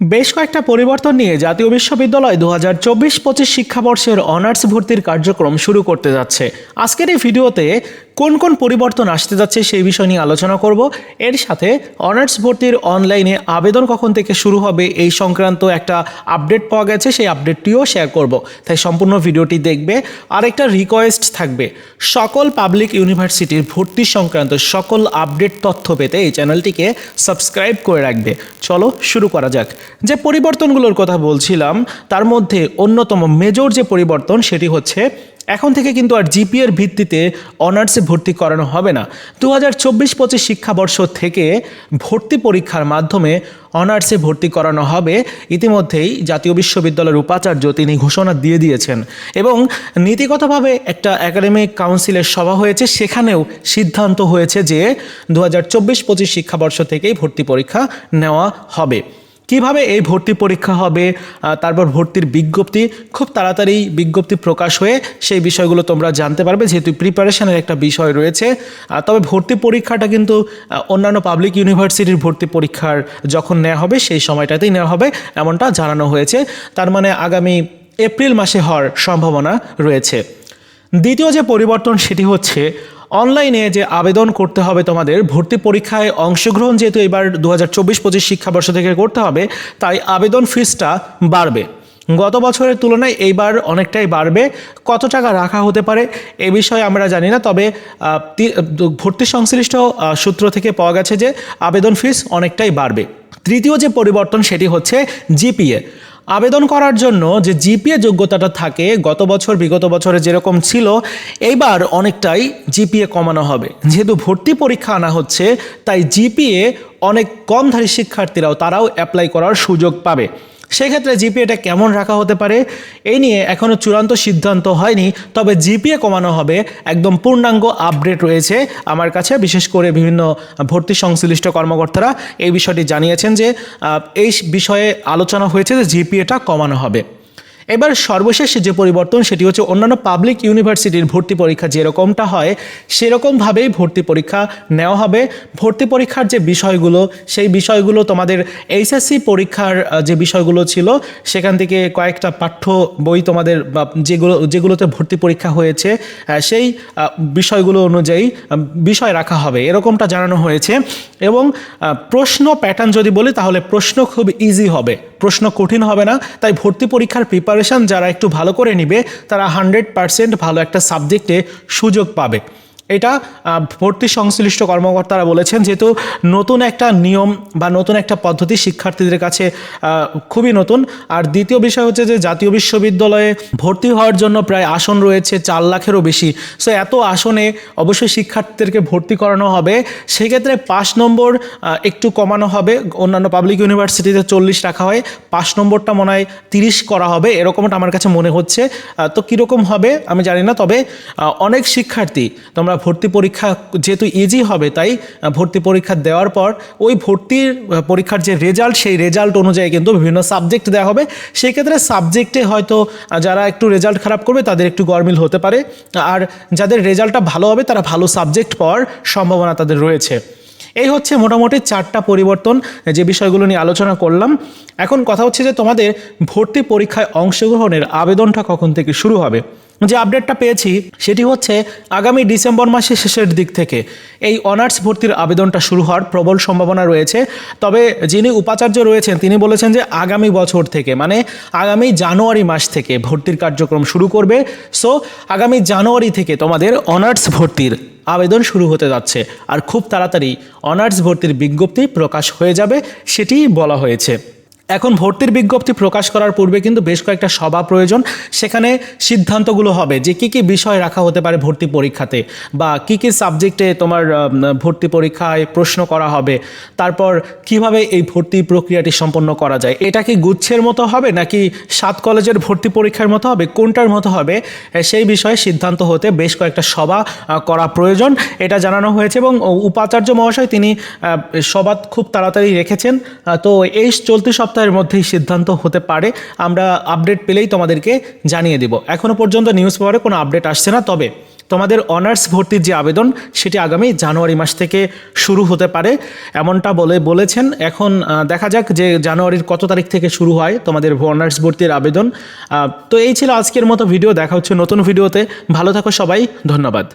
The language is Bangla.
বেশ কয়েকটা পরিবর্তন নিয়ে জাতীয় বিশ্ববিদ্যালয় দু হাজার চব্বিশ পঁচিশ শিক্ষাবর্ষের অনার্স ভর্তির কার্যক্রম শুরু করতে যাচ্ছে। আজকের এই ভিডিওতে কোন কোন পরিবর্তন আসতে যাচ্ছে সেই বিষয় নিয়ে আলোচনা করব। এর সাথে অনার্স ভর্তির অনলাইনে আবেদন কখন থেকে শুরু হবে এই সংক্রান্ত একটা আপডেট পাওয়া গেছে, সেই আপডেটটিও শেয়ার করব। তাই সম্পূর্ণ ভিডিওটি দেখবে। আর একটা রিকোয়েস্ট থাকবে। সকল পাবলিক ইউনিভার্সিটির ভর্তি সংক্রান্ত সকল আপডেট তথ্য পেতে এই চ্যানেলটিকে সাবস্ক্রাইব করে রাখবে। চলো শুরু করা যাক। যে পরিবর্তনগুলোর কথা বলছিলাম, তার মধ্যে অন্যতম মেজর যে পরিবর্তন, সেটি হচ্ছে এখন থেকে কিন্তু আর জিপিএর ভিত্তিতে অনার্সে ভর্তি করানো হবে না। দু হাজার চব্বিশ পঁচিশ শিক্ষাবর্ষ থেকে ভর্তি পরীক্ষার মাধ্যমে অনার্সে ভর্তি করানো হবে। ইতিমধ্যেই জাতীয় বিশ্ববিদ্যালয়ের উপাচার্য তিনি ঘোষণা দিয়ে দিয়েছেন। এবং নীতিগতভাবে একটা একাডেমিক কাউন্সিলের সভা হয়েছে, সেখানেও সিদ্ধান্ত হয়েছে যে দু হাজার চব্বিশ পঁচিশ শিক্ষাবর্ষ থেকেই ভর্তি পরীক্ষা নেওয়া হবে। কীভাবে এই ভর্তি পরীক্ষা হবে তারপর ভর্তির বিজ্ঞপ্তি, খুব তাড়াতাড়ি বিজ্ঞপ্তি প্রকাশ হয়ে সেই বিষয়গুলো তোমরা জানতে পারবে, যেহেতু প্রিপারেশনের একটা বিষয় রয়েছে। তবে ভর্তি পরীক্ষাটা কিন্তু অন্যান্য পাবলিক ইউনিভার্সিটির ভর্তি পরীক্ষার যখন নেওয়া হবে, সেই সময়টাতেই নেওয়া হবে, এমনটা জানানো হয়েছে। তার মানে আগামী এপ্রিল মাসে হওয়ার সম্ভাবনা রয়েছে। দ্বিতীয় যে পরিবর্তন, সেটি হচ্ছে অনলাইনে যে আবেদন করতে হবে তোমাদের, ভর্তি পরীক্ষায় অংশগ্রহণ যেহেতু এবার দু হাজার চব্বিশ পঁচিশ শিক্ষাবর্ষ থেকে করতে হবে, তাই আবেদন ফিসটা বাড়বে। গত বছরের তুলনায় এইবার অনেকটাই বাড়বে। কত টাকা রাখা হতে পারে এ বিষয়ে আমরা জানি না, তবে ভর্তি সংশ্লিষ্ট সূত্র থেকে পাওয়া গেছে যে আবেদন ফিস অনেকটাই বাড়বে। তৃতীয় যে পরিবর্তন সেটি হচ্ছে জিপিএ। আবেদন করার জন্য যে জিপিএ যোগ্যতাটা থাকে, গত বছর, বিগত বছরে যেরকম ছিল, এইবার অনেকটাই জিপিএ কমানো হবে। যেহেতু ভর্তি পরীক্ষা আনা হচ্ছে, তাই জিপিএ অনেক কমধারী শিক্ষার্থীরাও তারাও অ্যাপ্লাই করার সুযোগ পাবে। সেক্ষেত্রে জিপিএটা কেমন রাখা হতে পারে, এই নিয়ে এখনও চূড়ান্ত সিদ্ধান্ত হয়নি, তবে জিপিএ কমানো হবে, একদম পূর্ণাঙ্গ আপডেট রয়েছে আমার কাছে, বিশেষ করে বিভিন্ন ভর্তি সংশ্লিষ্ট কর্মকর্তারা এই বিষয়টি জানিয়েছেন যে এই বিষয়ে আলোচনা হয়েছে যে জিপিএটা কমানো হবে। এবার সর্বশেষ যে পরিবর্তন সেটি হচ্ছে অন্যান্য পাবলিক ইউনিভার্সিটির ভর্তি পরীক্ষা যেরকমটা হয়, সেরকমভাবেই ভর্তি পরীক্ষা নেওয়া হবে। ভর্তি পরীক্ষার যে বিষয়গুলো, সেই বিষয়গুলো তোমাদের এইচএসসি পরীক্ষার যে বিষয়গুলো ছিল, সেখান থেকে কয়েকটা পাঠ্য বই তোমাদের যেগুলো, যেগুলোতে ভর্তি পরীক্ষা হয়েছে সেই বিষয়গুলো অনুযায়ী বিষয় রাখা হবে। এরকমটা জানানো হয়েছে। এবং প্রশ্ন প্যাটার্ন যদি বলি, তাহলে প্রশ্ন খুব ইজি হবে। প্রশ্ন কঠিন হবে না। তাই ভর্তি পরীক্ষার প্রিপারেশন যারা একটু ভালো করে নিবে তারা হান্ড্রেড পারসেন্ট ভালো একটা সাবজেক্টে সুযোগ পাবে। এটা ভর্তি সংশ্লিষ্ট কর্মকর্তারা বলেছেন যেহেতু নতুন একটা নিয়ম বা নতুন একটা পদ্ধতি শিক্ষার্থীদের কাছে খুবই নতুন। আর দ্বিতীয় বিষয় হচ্ছে যে জাতীয় বিশ্ববিদ্যালয়ে ভর্তি হওয়ার জন্য প্রায় আসন রয়েছে চার লাখেরও বেশি। সো এত আসনে অবশ্যই শিক্ষার্থীদেরকে ভর্তি করানো হবে। সেক্ষেত্রে পাঁচ নম্বর একটু কমানো হবে। অন্যান্য পাবলিক ইউনিভার্সিটিতে চল্লিশ রাখা হয়। পাঁচ নম্বরটা মনে হয় তিরিশ করা হবে। এরকমটা আমার কাছে মনে হচ্ছে। তো কীরকম হবে আমি জানি না। তবে অনেক শিক্ষার্থী তোমরা ভর্তি পরীক্ষা যেহেতু ইজি হবে, তাই ভর্তি পরীক্ষা দেওয়ার পর ওই ভর্তির পরীক্ষার যে রেজাল্ট সেই রেজাল্ট অনুযায়ী কিন্তু বিভিন্ন সাবজেক্ট দেওয়া হবে। সেই ক্ষেত্রে সাবজেক্টে হয়তো যারা একটু রেজাল্ট খারাপ করবে, তাদের একটু গরমিল হতে পারে। আর যাদের রেজাল্টটা ভালো হবে, তারা ভালো সাবজেক্ট পাওয়ার সম্ভাবনা তাদের রয়েছে। এই হচ্ছে মোটামুটি চারটা পরিবর্তন যে বিষয়গুলো নিয়ে আলোচনা করলাম। এখন কথা হচ্ছে যে তোমাদের ভর্তি পরীক্ষায় অংশগ্রহণের আবেদনটা কখন থেকে শুরু হবে? যে আপডেটটা পেয়েছি, সেটি হচ্ছে আগামী ডিসেম্বর মাসের শেষের দিক থেকে। এই অনার্স ভর্তির আবেদনটা শুরু হওয়ার প্রবল সম্ভাবনা রয়েছে। তবে যিনি উপাচার্য রয়েছেন, তিনি বলেছেন যে আগামী বছর থেকে মানে আগামী জানুয়ারি মাস থেকে ভর্তির কার্যক্রম শুরু করবে। সো আগামী জানুয়ারি থেকে তোমাদের অনার্স ভর্তির আবেদন শুরু হতে যাচ্ছে। আর খুব তাড়াতাড়ি অনার্স ভর্তির বিজ্ঞপ্তি প্রকাশ হয়ে যাবে সেটি বলা হয়েছে। এখন ভর্তির বিজ্ঞপ্তি প্রকাশ করার পূর্বে কিন্তু বেশ কয়েকটা সভা প্রয়োজন। সেখানে সিদ্ধান্তগুলো হবে যে কী কী বিষয় রাখা হতে পারে ভর্তি পরীক্ষাতে বা কী কী সাবজেক্টে তোমার ভর্তি পরীক্ষায় প্রশ্ন করা হবে। তারপর কীভাবে এই ভর্তি প্রক্রিয়াটি সম্পন্ন করা যায়? এটা কি গুচ্ছের মতো হবে নাকি সাত কলেজের ভর্তি পরীক্ষার মতো হবে? কোনটার মতো হবে? সেই বিষয়ে সিদ্ধান্ত হতে বেশ কয়েকটা সভা করা প্রয়োজন। এটা জানানো হয়েছে এবং উপাচার্য মহাশয় তিনি সভা খুব তাড়াতাড়ি রেখেছেন। তো এই চলতি সপ্তাহের মধ্যেই সিদ্ধান্ত হতে পারে। আমরা আপডেট পেলেই তোমাদেরকে জানিয়ে দেব। এখনও পর্যন্ত নিউজ পেপারে কোনো আপডেট আসছে না। তবে তোমাদের অনার্স ভর্তির যে আবেদন, সেটি আগামী জানুয়ারি মাস থেকে শুরু হতে পারে। এমনটা বলে, বলেছেন। এখন দেখা যাক যে জানুয়ারির কত তারিখ থেকে শুরু হয় তোমাদের অনার্স ভর্তির আবেদন। তো এই ছিল আজকের মতো ভিডিও দেখা হচ্ছে নতুন ভিডিওতে ভালো থাকো সবাই। ধন্যবাদ।